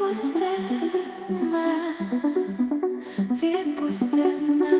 Відпусти мене, відпусти мене.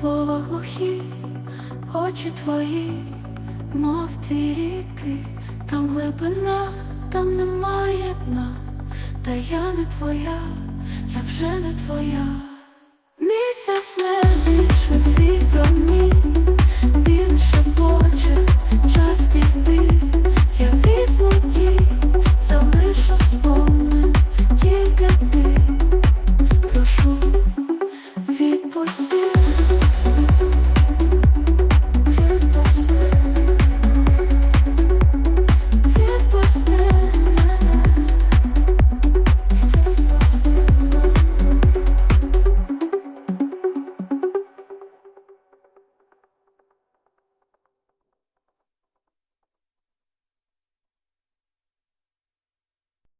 слова глухі, очі твої, мов ті ріки, там глибина, там немає дна, та я не твоя, я вже не твоя. Місяць не світ.